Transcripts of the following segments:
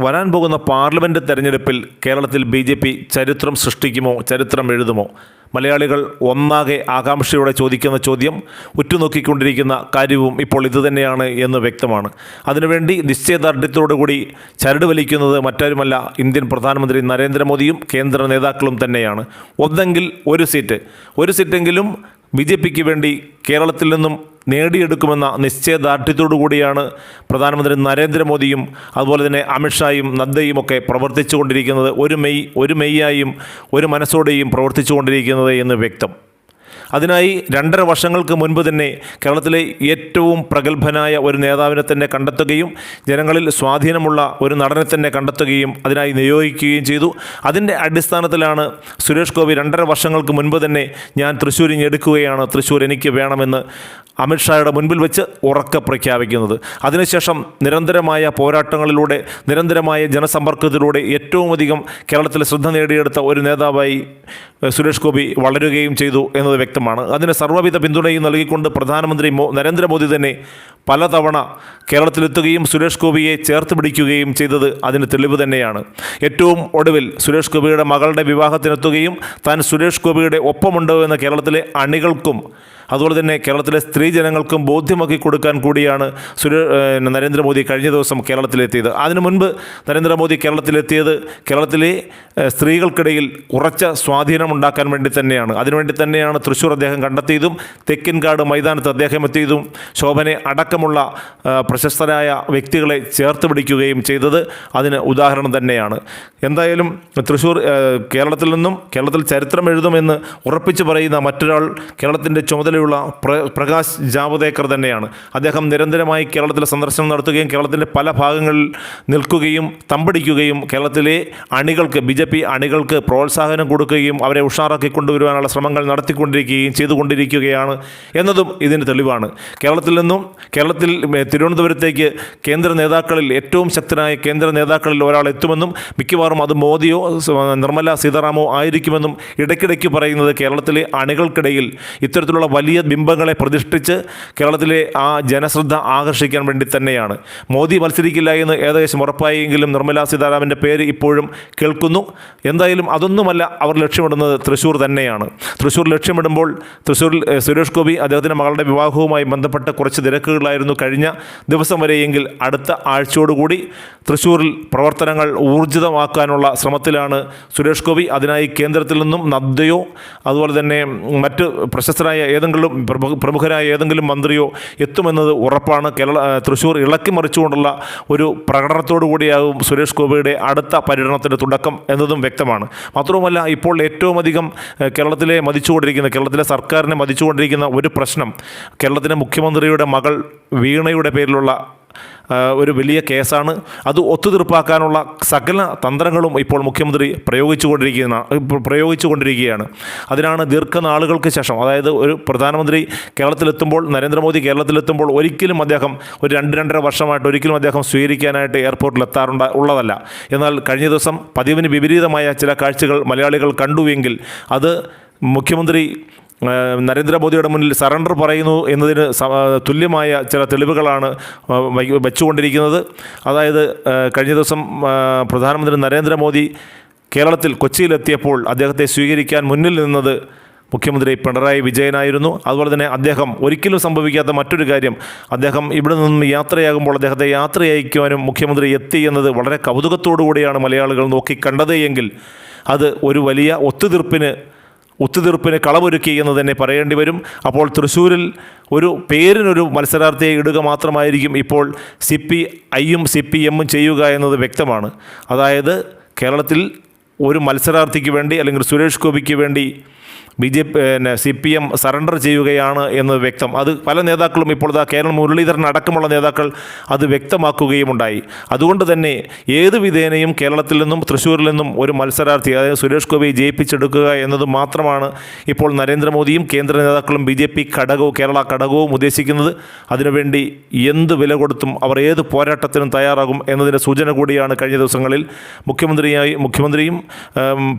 വരാൻ പോകുന്ന പാർലമെന്റ് തെരഞ്ഞെടുപ്പിൽ കേരളത്തിൽ ബി ജെ പി ചരിത്രം സൃഷ്ടിക്കുമോ ചരിത്രം എഴുതുമോ? മലയാളികൾ ഒന്നാകെ ആകാംക്ഷയോടെ ചോദിക്കുന്ന ചോദ്യം ഉറ്റുനോക്കിക്കൊണ്ടിരിക്കുന്ന കാര്യവും ഇപ്പോൾ ഇതുതന്നെയാണ് എന്ന് വ്യക്തമാണ്. അതിനുവേണ്ടി നിശ്ചയദാർഢ്യത്തോടുകൂടി ചരട് വലിക്കുന്നത് മറ്റാരുമല്ല ഇന്ത്യൻ പ്രധാനമന്ത്രി നരേന്ദ്രമോദിയും കേന്ദ്ര നേതാക്കളും തന്നെയാണ്. ഒന്നെങ്കിൽ ഒരു സീറ്റ്. ഒരു സീറ്റെങ്കിലും ബി ജെ പിക്ക് വേണ്ടി കേരളത്തിൽ നിന്നും നേടിയെടുക്കുമെന്ന നിശ്ചയദാർഢ്യത്തോടു കൂടിയാണ് പ്രധാനമന്ത്രി നരേന്ദ്രമോദിയും അതുപോലെ തന്നെ അമിത്ഷായും നദ്ദയും ഒക്കെ പ്രവർത്തിച്ചുകൊണ്ടിരിക്കുന്നത്. ഒരു മെയ് ഒരു മെയ്യായും ഒരു മനസ്സോടെയും പ്രവർത്തിച്ചുകൊണ്ടിരിക്കുന്നത് എന്ന് വ്യക്തം. അതിനായി രണ്ടര വർഷങ്ങൾക്ക് മുൻപ് തന്നെ കേരളത്തിലെ ഏറ്റവും പ്രഗത്ഭനായ ഒരു നേതാവിനെ തന്നെ കണ്ടെത്തുകയും ജനങ്ങളിൽ സ്വാധീനമുള്ള ഒരു നടനെ തന്നെ കണ്ടെത്തുകയും അതിനായി നിയോഗിക്കുകയും ചെയ്തു. അതിന്റെ അടിസ്ഥാനത്തിലാണ് സുരേഷ് ഗോപി രണ്ടര വർഷങ്ങൾക്ക് മുൻപ് തന്നെ ഞാൻ തൃശ്ശൂരിൽ എടുക്കുകയാണ്. തൃശ്ശൂർ എനിക്ക് വേണമെന്ന് അമിത്ഷായുടെ മുൻപിൽ വെച്ച് ഉറക്കെ പ്രഖ്യാപിക്കുന്നത്. അതിനുശേഷം നിരന്തരമായ പോരാട്ടങ്ങളിലൂടെ നിരന്തരമായ ജനസമ്പർക്കത്തിലൂടെ ഏറ്റവും അധികം കേരളത്തിൽ ശ്രദ്ധ നേടിയെടുത്ത ഒരു നേതാവായി സുരേഷ് ഗോപി വളരുകയും ചെയ്തു എന്നത് വ്യക്തമാണ്. അതിന് സർവവിധ പിന്തുണയും നൽകിക്കൊണ്ട് പ്രധാനമന്ത്രി മോ നരേന്ദ്രമോദി തന്നെ പലതവണ കേരളത്തിലെത്തുകയും സുരേഷ് ഗോപിയെ ചേർത്ത് പിടിക്കുകയും ചെയ്തത് അതിന് തെളിവ് തന്നെയാണ്. ഏറ്റവും ഒടുവിൽ സുരേഷ് ഗോപിയുടെ മകളുടെ വിവാഹത്തിനെത്തുകയും താൻ സുരേഷ് ഗോപിയുടെ ഒപ്പമുണ്ടോ എന്ന് കേരളത്തിലെ അണികൾക്കും അതുപോലെ തന്നെ കേരളത്തിലെ സ്ത്രീ ജനങ്ങൾക്കും ബോധ്യമാക്കി കൊടുക്കാൻ കൂടിയാണ് സുരേ നരേന്ദ്രമോദി കഴിഞ്ഞ ദിവസം കേരളത്തിലെത്തിയത്. അതിനു മുൻപ് നരേന്ദ്രമോദി കേരളത്തിലെത്തിയത് കേരളത്തിലെ സ്ത്രീകൾക്കിടയിൽ ഉറച്ച സ്വാധീനമുണ്ടാക്കാൻ വേണ്ടി തന്നെയാണ്. അതിനുവേണ്ടി തന്നെയാണ് തൃശ്ശൂർ അദ്ദേഹം കണ്ടെത്തിയതും തെക്കിൻകാട് മൈതാനത്ത് അദ്ദേഹം എത്തിയതും ശോഭനെ അടക്കമുള്ള പ്രശസ്തരായ വ്യക്തികളെ ചേർത്ത് പിടിക്കുകയും ചെയ്തത് അതിന് ഉദാഹരണം തന്നെയാണ്. എന്തായാലും തൃശ്ശൂർ കേരളത്തിൽ നിന്നും കേരളത്തിൽ ചരിത്രം എഴുതുമെന്ന് ഉറപ്പിച്ചു പറയുന്ന മറ്റൊരാൾ കേരളത്തിന്റെ ചുമതലയുള്ള പ്ര പ്രകാശ് ജാവദേക്കർ തന്നെയാണ്. അദ്ദേഹം നിരന്തരമായി കേരളത്തിൽ സന്ദർശനം നടത്തുകയും കേരളത്തിന്റെ പല ഭാഗങ്ങളിൽ നിൽക്കുകയും തമ്പടിക്കുകയും കേരളത്തിലെ അണികൾക്ക് ബി അണികൾക്ക് പ്രോത്സാഹനം കൊടുക്കുകയും അവരെ ഉഷാറാക്കി കൊണ്ടുവരുവാനുള്ള ശ്രമങ്ങൾ നടത്തിക്കൊണ്ടിരിക്കുകയും ചെയ്തുകൊണ്ടിരിക്കുകയാണ് എന്നതും ഇതിന് തെളിവാണ്. കേരളത്തിൽ നിന്നും കേരളത്തിൽ തിരുവനന്തപുരത്തേക്ക് കേന്ദ്ര നേതാക്കളിൽ ഏറ്റവും ശക്തനായ കേന്ദ്ര നേതാക്കളിൽ ഒരാൾ എത്തുമെന്നും മിക്കവാറും അത് മോദിയോ നിർമ്മല സീതാറാമോ ആയിരിക്കുമെന്നും ഇടയ്ക്കിടയ്ക്ക് പറയുന്നത് കേരളത്തിലെ അണികൾക്കിടയിൽ ഇത്തരത്തിലുള്ള വലിയ ബിംബങ്ങളെ പ്രതിഷ്ഠിച്ച് കേരളത്തിലെ ആ ജനശ്രദ്ധ ആകർഷിക്കാൻ വേണ്ടി തന്നെയാണ്. മോദി മത്സരിക്കില്ല എന്ന് ഏകദേശം ഉറപ്പായെങ്കിലും നിർമ്മലാ സീതാരാമന്റെ പേര് ഇപ്പോഴും കേൾക്കുന്നു. എന്തായാലും അതൊന്നുമല്ല അവർ ലക്ഷ്യമിടുന്നത്. തൃശ്ശൂർ തന്നെയാണ്. തൃശ്ശൂർ ലക്ഷ്യമിടുമ്പോൾ തൃശ്ശൂരിൽ സുരേഷ് ഗോപി അദ്ദേഹത്തിന്റെ മകളുടെ വിവാഹവുമായി ബന്ധപ്പെട്ട കുറച്ച് തിരക്കുകളായിരുന്നു കഴിഞ്ഞ ദിവസം വരെയെങ്കിൽ അടുത്ത ആഴ്ചയോടുകൂടി തൃശ്ശൂരിൽ പ്രവർത്തനങ്ങൾ ഊർജിതമാക്കാനുള്ള ശ്രമത്തിലാണ് സുരേഷ് ഗോപി. അതിനായി കേന്ദ്രത്തിൽ നിന്നും നദ്ദയോ അതുപോലെ തന്നെ മറ്റ് പ്രശസ്തരായ ഏതെങ്കിലും പ്രമുഖരായ ഏതെങ്കിലും മന്ത്രിയോ എത്തുമെന്നത് ഉറപ്പാണ്. കേരള തൃശ്ശൂർ ഇളക്കി മറിച്ചുകൊണ്ടുള്ള ഒരു പ്രകടനത്തോടു കൂടിയാകും സുരേഷ് ഗോപിയുടെ അടുത്ത പര്യടനത്തിന്റെ തുടക്കം എന്നതും വ്യക്തമാണ്. മാത്രവുമല്ല ഇപ്പോൾ ഏറ്റവും അധികം കേരളത്തിലെ മതിച്ചുകൊണ്ടിരിക്കുന്ന കേരളത്തിലെ സർക്കാരിനെ മതിച്ചുകൊണ്ടിരിക്കുന്ന ഒരു പ്രശ്നം കേരളത്തിലെ മുഖ്യമന്ത്രിയുടെ മകൾ വീണയുടെ പേരിലുള്ള ഒരു വലിയ കേസാണ്. അത് ഒത്തുതീർപ്പാക്കാനുള്ള സകല തന്ത്രങ്ങളും ഇപ്പോൾ മുഖ്യമന്ത്രി പ്രയോഗിച്ചുകൊണ്ടിരിക്കുന്ന പ്രയോഗിച്ചു കൊണ്ടിരിക്കുകയാണ് അതിനാണ് ദീർഘനാളുകൾക്ക് ശേഷം അതായത് ഒരു പ്രധാനമന്ത്രി കേരളത്തിലെത്തുമ്പോൾ നരേന്ദ്രമോദി കേരളത്തിലെത്തുമ്പോൾ ഒരിക്കലും അദ്ദേഹം ഒരു രണ്ട് രണ്ടര വർഷമായിട്ട് ഒരിക്കലും അദ്ദേഹം സ്വീകരിക്കാനായിട്ട് എയർപോർട്ടിൽ എത്താറുണ്ട ഉള്ളതല്ല. എന്നാൽ കഴിഞ്ഞ ദിവസം പതിവിന് വിപരീതമായ ചില കാഴ്ചകൾ മലയാളികൾ കണ്ടുവെങ്കിൽ അത് മുഖ്യമന്ത്രി നരേന്ദ്രമോദിയുടെ മുന്നിൽ സറണ്ടർ പറയുന്നു എന്നതിന് തുല്യമായ ചില തെളിവുകളാണ് വെച്ചുകൊണ്ടിരിക്കുന്നത്. അതായത് കഴിഞ്ഞ ദിവസം പ്രധാനമന്ത്രി നരേന്ദ്രമോദി കേരളത്തിൽ കൊച്ചിയിലെത്തിയപ്പോൾ അദ്ദേഹത്തെ സ്വീകരിക്കാൻ മുന്നിൽ നിന്നത് മുഖ്യമന്ത്രി പിണറായി വിജയനായിരുന്നു. അതുപോലെ തന്നെ അദ്ദേഹം ഒരിക്കലും സംഭവിക്കാത്ത മറ്റൊരു കാര്യം അദ്ദേഹം ഇവിടെ നിന്നും യാത്രയാകുമ്പോൾ അദ്ദേഹത്തെ യാത്രയയക്കുവാനും മുഖ്യമന്ത്രി എത്തി എന്നത് വളരെ കൗതുകത്തോടു കൂടിയാണ് മലയാളികൾ നോക്കിക്കണ്ടത് എങ്കിൽ അത് ഒരു വലിയ ഒത്തുതീർപ്പിന് ഒത്തുതീർപ്പിന് കളമൊരുക്കി എന്ന് തന്നെ പറയേണ്ടി വരും. അപ്പോൾ തൃശ്ശൂരിൽ ഒരു പേരിനൊരു മത്സരാർത്ഥിയെ ഇടുക മാത്രമായിരിക്കും ഇപ്പോൾ സി പി ഐയും സി പി എമ്മും ചെയ്യുക എന്നത് വ്യക്തമാണ്. അതായത് കേരളത്തിൽ ഒരു മത്സരാർത്ഥിക്ക് വേണ്ടി അല്ലെങ്കിൽ സുരേഷ് ഗോപിക്ക് വേണ്ടി ബി ജെ പിന്നെ സി പി എം സറണ്ടർ ചെയ്യുകയാണ് എന്ന് വ്യക്തം. അത് പല നേതാക്കളും ഇപ്പോൾ ഇതാ കേരള മുരളീധരൻ അടക്കമുള്ള നേതാക്കൾ അത് വ്യക്തമാക്കുകയുമുണ്ടായി. അതുകൊണ്ട് തന്നെ ഏത് വിധേനയും കേരളത്തിൽ നിന്നും തൃശ്ശൂരിൽ നിന്നും ഒരു മത്സരാർത്ഥി അതായത് സുരേഷ് ഗോപിയെ ജയിപ്പിച്ചെടുക്കുക എന്നത് മാത്രമാണ് ഇപ്പോൾ നരേന്ദ്രമോദിയും കേന്ദ്ര നേതാക്കളും ബി ജെ പി ഘടകവും കേരള ഘടകവും ഉദ്ദേശിക്കുന്നത്. അതിനുവേണ്ടി എന്ത് വില കൊടുത്തും അവർ ഏത് പോരാട്ടത്തിനും തയ്യാറാകും എന്നതിന്റെ സൂചന കൂടിയാണ് കഴിഞ്ഞ ദിവസങ്ങളിൽ മുഖ്യമന്ത്രിയായി മുഖ്യമന്ത്രിയും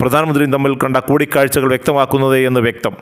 പ്രധാനമന്ത്രിയും തമ്മിൽ കണ്ട കൂടിക്കാഴ്ചകൾ വ്യക്തമാക്കുന്നത് എന്ന് വ്യക്തം.